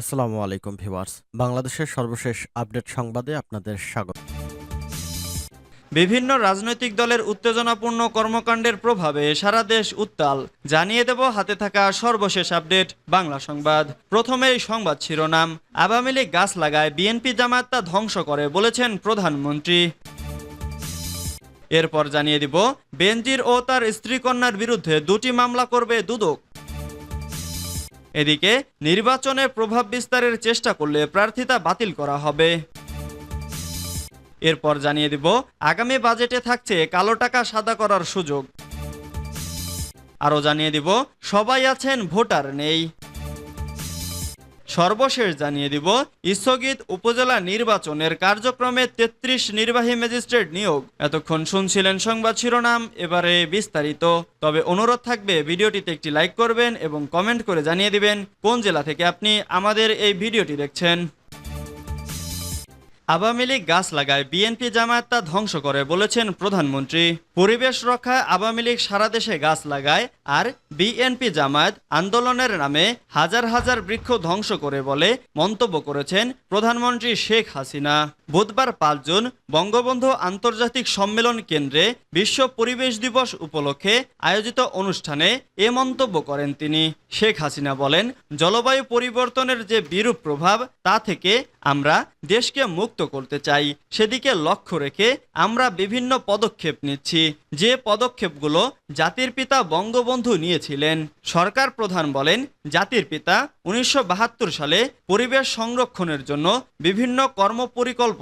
আসসালামু আলাইকুম ভিউয়ার্স। বাংলাদেশের সর্বশেষ আপডেট সংবাদে আপনাদের স্বাগত। বিভিন্ন রাজনৈতিক দলের উত্তেজনাপূর্ণ কর্মকাণ্ডের প্রভাবে সারা দেশ উত্তাল। জানিয়ে দেব হাতে থাকা সর্বশেষ আপডেট, বাংলা সংবাদ। প্রথমেই সংবাদ শিরোনাম, আওয়ামী লীগ গাছ লাগায় বিএনপি জামায়াত তা ধ্বংস করে বলেছেন প্রধানমন্ত্রী। এরপর জানিয়ে দিব, বেনজির ও তার স্ত্রী কন্যার বিরুদ্ধে দুটি মামলা করবে দুদক। এদিকে নির্বাচনে প্রভাব বিস্তারের চেষ্টা করলে প্রার্থিতা বাতিল করা হবে। এরপর জানিয়ে দিব, আগামী বাজেটে থাকছে কালো টাকা সাদা করার সুযোগ। আরও জানিয়ে দিব, সবাই আছেন, ভোটার নেই। সর্বশেষ জানিয়ে দিব, স্থগিত উপজেলা নির্বাচনের কার্যক্রমে ৩৩ নির্বাহী ম্যাজিস্ট্রেট নিয়োগ। এতক্ষণ শুনছিলেন সংবাদ শিরোনাম, এবারে বিস্তারিত। তবে অনুরোধ থাকবে, ভিডিওটিতে একটি লাইক করবেন এবং কমেন্ট করে জানিয়ে দিবেন, কোন জেলা থেকে আপনি আমাদের এই ভিডিওটি দেখছেন। আওয়ামী লীগ গাছ লাগায় বিএনপি জামায়াত তা ধ্বংস করে বলেছেন প্রধানমন্ত্রী। পরিবেশ রক্ষায় আওয়ামী লীগ সারা দেশে গাছ লাগায় আর বিএনপি জামায়াত আন্দোলনের নামে হাজার হাজার বৃক্ষ ধ্বংস করে বলে মন্তব্য করেছেন প্রধানমন্ত্রী শেখ হাসিনা। বুধবার পাঁচ জুন বঙ্গবন্ধু আন্তর্জাতিক সম্মেলন কেন্দ্রে বিশ্ব পরিবেশ দিবস উপলক্ষে আয়োজিত অনুষ্ঠানে এ মন্তব্য করেন তিনি। শেখ হাসিনা বলেন, জলবায়ু পরিবর্তনের যে বিরূপ প্রভাব, তা থেকে আমরা দেশকে মুক্ত করতে চাই। সেদিকে লক্ষ্য রেখে আমরা বিভিন্ন পদক্ষেপ নিচ্ছি। যে পদক্ষেপগুলো জাতির পিতা বঙ্গবন্ধু নিয়েছিলেন। সরকার প্রধান বলেন, জাতির পিতা উনিশশো বাহাত্তর সালে পরিবেশ সংরক্ষণের জন্য বিভিন্ন কর্মপরিকল্পনা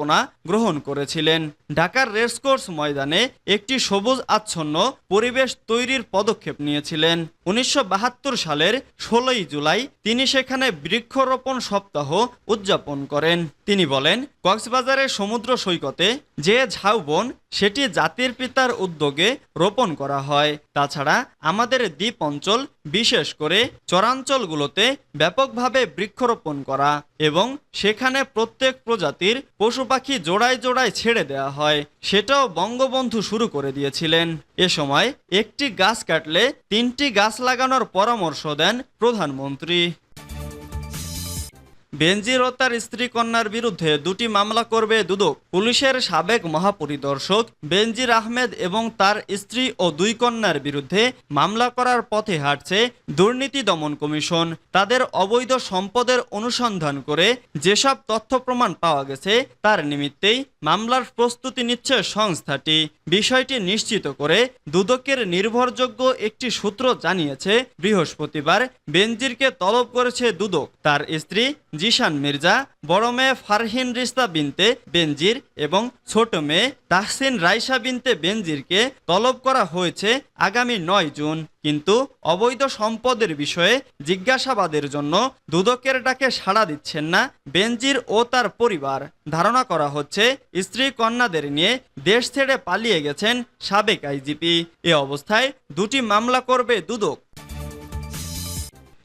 গ্রহণ করেছিলেন। ঢাকার রেসকোর্স ময়দানে একটি সবুজ আচ্ছন্ন পরিবেশ তৈরির পদক্ষেপ নিয়েছিলেন। উনিশশো বাহাত্তর সালের ষোলোই জুলাই তিনি সেখানে বৃক্ষরোপণ সপ্তাহ উদযাপন করেন। তিনি বলেন, কক্সবাজারের সমুদ্র সৈকতে যে ঝাউবন সেটি জাতির পিতার উদ্যোগে রোপণ করা হয়। তাছাড়া আমাদের দ্বীপ অঞ্চল, বিশেষ করে চরাঞ্চলগুলোতে ব্যাপকভাবে বৃক্ষরোপণ করা এবং সেখানে প্রত্যেক প্রজাতির পশু পাখি জোড়ায় জোড়ায় ছেড়ে দেওয়া হয়। সেটাও বঙ্গবন্ধু শুরু করে দিয়েছিলেন। এ সময় একটি গাছ কাটলে তিনটি গাছ লাগানোর পরামর্শ দেন প্রধানমন্ত্রী। বেনজির ও তার স্ত্রী কন্যার বিরুদ্ধে দুটি মামলা করবে দুদক। পুলিশের সাবেক মহাপরিদর্শক বেনজির আহমেদ এবং তার স্ত্রী ও দুই কন্যার বিরুদ্ধে মামলা করার পথে হাঁটছে দুর্নীতি দমন কমিশন। তাদের অবৈধ সম্পদের অনুসন্ধান করে যেসব তথ্য প্রমাণ পাওয়া গেছে, তার নিমিত্তেই মামলার প্রস্তুতি নিচ্ছে সংস্থাটি। বিষয়টি নিশ্চিত করে দুদকের নির্ভরযোগ্য একটি সূত্র জানিয়েছে, বৃহস্পতিবার বেনজিরকে তলব করেছে দুদক। তার স্ত্রী জিশান মির্জা বড় মেয়ে ফারহিন রিস্তা বিনতে বেনজির এবং ছোট মেয়ে তাহসিন রাইসা বিনতে বেনজিরকে তলব করা হয়েছে আগামী নয় জুন। কিন্তু অবৈধ সম্পদের বিষয়ে জিজ্ঞাসাবাদের জন্য দুদকের ডাকে সাড়া দিচ্ছেন না বেনজির ও তার পরিবার। ধারণা করা হচ্ছে স্ত্রী কন্যাদের নিয়ে দেশ ছেড়ে পালিয়ে গেছেন সাবেক আইজিপি। এ অবস্থায় দুটি মামলা করবে দুদক।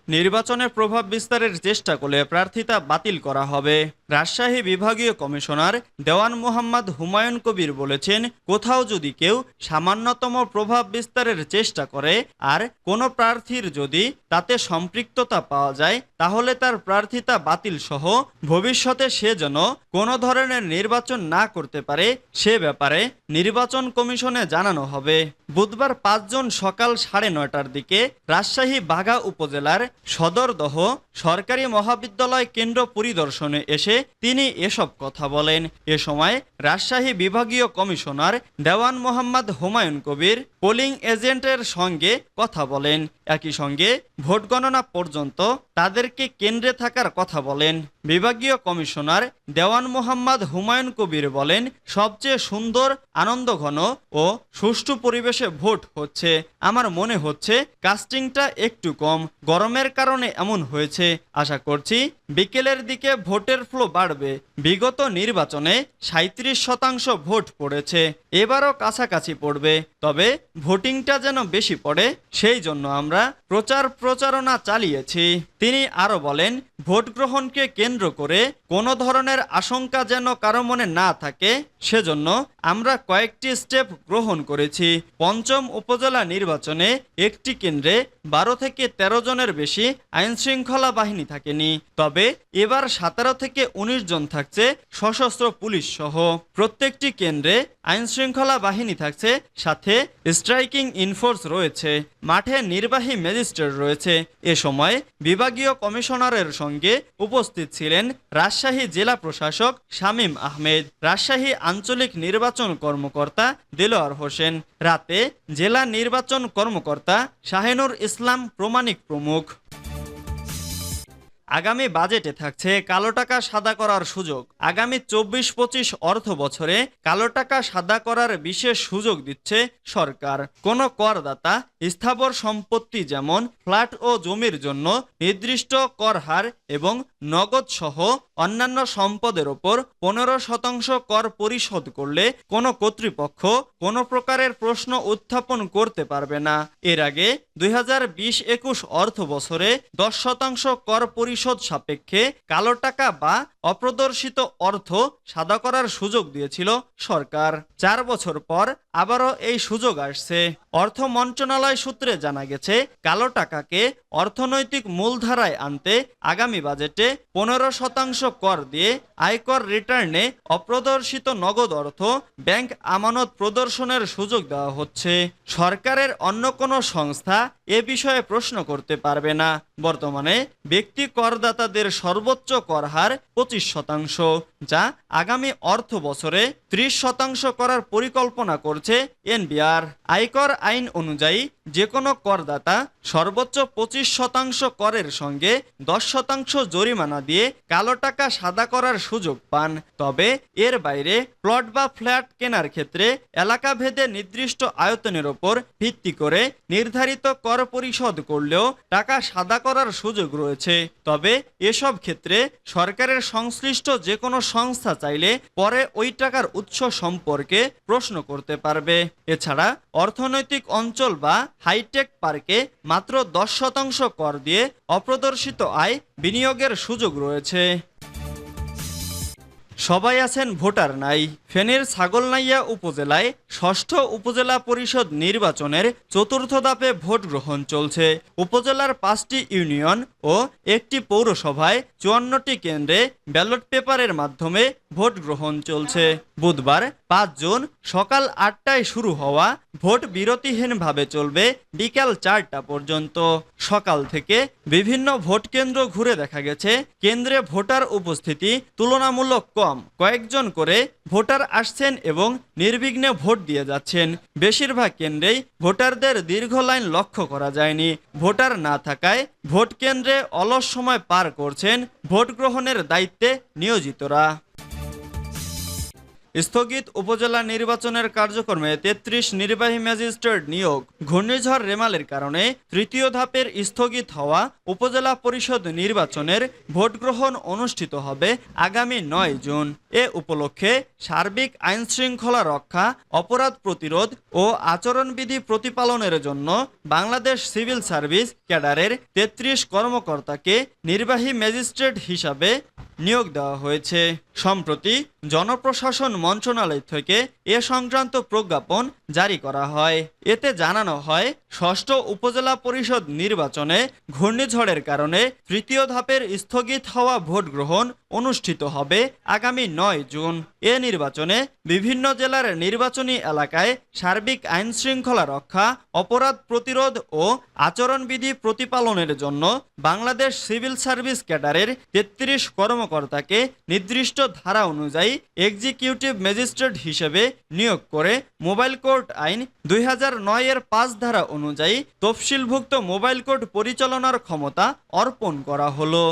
নির্বাচনে প্রভাব বিস্তারের চেষ্টা করলে প্রার্থিতা বাতিল করা হবে। রাজশাহী বিভাগীয় কমিশনার দেওয়ান মোহাম্মদ হুমায়ুন কবির বলেছেন, কোথাও যদি কেউ সামান্যতম প্রভাব বিস্তারের চেষ্টা করে আর কোনো প্রার্থীর যদি তাতে সম্পৃক্ততা পাওয়া যায়, তাহলে তার প্রার্থিতা বাতিল সহ ভবিষ্যতে সে যেন কোনো ধরনের নির্বাচন না করতে পারে, সে ব্যাপারে নির্বাচন কমিশনে জানানো হবে। বুধবার পাঁচজন সকাল সাড়ে নয়টার দিকে রাজশাহী বাঘা উপজেলার সদরদহ সরকারি মহাবিদ্যালয় কেন্দ্র পরিদর্শনে এসে তিনি এসব কথা বলেন। এ সময় রাজশাহী বিভাগীয় কমিশনার দেওয়ান মোহাম্মদ হুমায়ুন কবির পোলিং এজেন্টের সঙ্গে কথা বলেন। একই সঙ্গে ভোট গণনা পর্যন্ত তাদেরকে কেন্দ্রে থাকার কথা বলেন। বিভাগীয় কমিশনার দেওয়ান মোহাম্মদ হুমায়ুন কবির বলেন, সবচেয়ে সুন্দর, আনন্দঘন ও সুষ্ঠু পরিবেশে ভোট হচ্ছে। আমার মনে হচ্ছে কাস্টিংটা একটু কম, গরমের কারণে এমন হয়েছে। আশা করছি বিকেলের দিকে ভোটের ফ্লো বাড়বে। বিগত নির্বাচনে সাঁত্রিশ শতাংশ ভোট পড়েছে। এবারও কাছাকাছি পড়বে। তবে ভোটিংটা যেন বেশি পড়ে, সেই জন্য আমরা প্রচার প্রচারণা চালিয়েছি। তিনি আরও বলেন ভোট গ্রহণকে কেন্দ্র করে কোনো ধরনের আশঙ্কা যেন কারও মনে না থাকে, সেজন্য আমরা কয়েকটি স্টেপ গ্রহণ করেছি। পঞ্চম উপজেলা নির্বাচনে একটি কেন্দ্রে বারো থেকে ১৩ জনের বেশি আইনশৃঙ্খলা বাহিনী থাকেনি। তবে এবার সতেরো থেকে ১৯ জন থাকছে সশস্ত্র পুলিশ সহ। প্রত্যেকটি কেন্দ্রে আইনশৃঙ্খলা বাহিনী থাকছে, সাথে স্ট্রাইকিং ইনফোর্স রয়েছে, মাঠে নির্বাহী ম্যাজিস্ট্রেট রয়েছে। এ সময় বিভাগীয় কমিশনারের সঙ্গে উপস্থিত ছিলেন রাজশাহী জেলা প্রশাসক শামীম আহমেদ, রাজশাহী আঞ্চলিক নির্বাচন কর্মকর্তা দেলোয়ার হোসেন, রাতে জেলা নির্বাচন কর্মকর্তা শাহিনুর ইসলাম প্রমাণিক প্রমুখ। আগামী বাজেটে থাকছে কালো টাকা সাদা করার সুযোগ। আগামী চব্বিশ পঁচিশ অর্থ বছরে কালো টাকা সাদা করার বিশেষ সুযোগ দিচ্ছে সরকার। কোন করদাতা স্থাবর সম্পত্তি যেমন ফ্ল্যাট ও জমির জন্য নির্দিষ্ট কর হার এবং নগদ সহ অন্যান্য সম্পদের ওপর পনেরো শতাংশ কর পরিশোধ করলে কোনো কর্তৃপক্ষ কোনো প্রকারের প্রশ্ন উত্থাপন করতে পারবে না। এর আগে দুই হাজার বিশ একুশ অর্থ বছরে দশ শতাংশ কর পরিশোধ সাপেক্ষে কালো টাকা বা অপ্রদর্শিত অর্থ সাদা করার সুযোগ দিয়েছিল সরকার। চার বছর পর আবারও এই সুযোগ আসছে। অর্থ মন্ত্রণালয় সূত্রে জানা গেছে, কালো টাকাকে অর্থনৈতিক মূলধারায় আনতে আগামী বাজেটে পনেরো শতাংশ কর দিয়ে আয়কর রিটার্নে অপ্রদর্শিত নগদ অর্থ ব্যাংক আমানত প্রদর্শনের সুযোগ দেওয়া হচ্ছে। সরকারের অন্য কোনো সংস্থা এ বিষয়ে প্রশ্ন করতে পারবে না। বর্তমানে ব্যক্তি করদাতাদের সর্বোচ্চ কর হার পঁচিশ শতাংশ যা আগামী অর্থ বছরে ত্রিশ শতাংশ করার পরিকল্পনা করছে এনবিআর। আয়কর আইন অনুযায়ী যে কোনো করদাতা সর্বোচ্চ পঁচিশ শতাংশ করের সঙ্গে দশ শতাংশ জরিমানা দিয়ে কালো টাকা সাদা করার সুযোগ পান। তবে এর বাইরে প্লট বা ফ্ল্যাট কেনার ক্ষেত্রে এলাকা ভেদে নির্দিষ্ট আয়তনের ওপর ভিত্তি করে নির্ধারিত কর পরিশোধ করলেও টাকা সাদা করার সুযোগ রয়েছে। তবে এসব ক্ষেত্রে সরকারের সংশ্লিষ্ট যে কোনো সংস্থা চাইলে পরে ওই টাকার উৎস সম্পর্কে প্রশ্ন করতে পারবে। এছাড়া অর্থনৈতিক অঞ্চল বা হাইটেক পার্কে মাত্র দশ শতাংশ কর দিয়ে অপ্রদর্শিত আয় বিনিয়োগের সুযোগ রয়েছে। সবাই আছেন ভোটার নাই। ফেনীর ছাগলনাইয়া উপজেলায় ষষ্ঠ উপজেলা পরিষদ নির্বাচনের চতুর্থ ধাপে ভোট গ্রহণ চলছে। উপজেলার পাঁচটি ইউনিয়ন ও একটি পৌরসভায় চুয়ান্নটি কেন্দ্রে ব্যালট পেপারের মাধ্যমে ভোট গ্রহণ চলছে। বুধবার পাঁচ জুন সকাল আটটায় শুরু হওয়া ভোট বিরতিহীনভাবে চলবে বিকাল চারটা পর্যন্ত। সকাল থেকে বিভিন্ন ভোট কেন্দ্র ঘুরে দেখা গেছে, কেন্দ্রে ভোটার উপস্থিতি তুলনামূলক কম। কয়েকজন করে ভোটার আসছেন এবং নির্বিঘ্নে ভোট দিয়ে যাচ্ছেন। বেশিরভাগ কেন্দ্রেই ভোটারদের দীর্ঘ লাইন লক্ষ্য করা যায়নি। ভোটার না থাকায় ভোট কেন্দ্রে অলস সময় পার করছেন ভোট গ্রহণের দায়িত্বে নিয়োজিতরা। স্থগিত উপজেলা নির্বাচনের কার্যক্রমে তেত্রিশ নির্বাহী ম্যাজিস্ট্রেট নিয়োগ, ঘূর্ণিঝড় রেমালের কারণে তৃতীয় ধাপের স্থগিত হওয়া উপজেলা পরিষদ নির্বাচনের ভোট গ্রহণ অনুষ্ঠিত হবে আগামী নয় জুন। এ উপলক্ষে সার্বিক আইন শৃঙ্খলা রক্ষা, অপরাধ প্রতিরোধ ও আচরণবিধি প্রতিপালনের জন্য বাংলাদেশ সিভিল সার্ভিস ক্যাডারের তেত্রিশ কর্মকর্তাকে নির্বাহী ম্যাজিস্ট্রেট হিসাবে নিয়োগ দেওয়া হয়েছে। সম্প্রতি জনপ্রশাসন মন্ত্রণালয় থেকে এ সংক্রান্ত প্রজ্ঞাপন জারি করা হয়। এতে জানানো হয়, ষষ্ঠ উপজেলা পরিষদ নির্বাচনে ঘূর্ণিঝড়ের কারণে তৃতীয় ধাপের স্থগিত হওয়া ভোট গ্রহণ অনুষ্ঠিত হবে আগামী নয় জুন। এ নির্বাচনে বিভিন্ন জেলার নির্বাচনী এলাকায় সার্বিক আইন শৃঙ্খলা রক্ষা, অপরাধ প্রতিরোধ ও আচরণবিধি প্রতিপালনের জন্য বাংলাদেশ সিভিল সার্ভিস ক্যাডারের তেত্রিশ কর্মকর্তাকে নির্দিষ্ট ধারা অনুযায়ী এক্সিকিউটিভ ম্যাজিস্ট্রেট হিসেবে নিয়োগ করে মোবাইল কোর্ট আইন দুই হাজার এর পাঁচ ধারা অনুযায়ী তফসিলভুক্ত মোবাইল কোর্ট পরিচালনার ক্ষমতা অর্পণ করা হলো।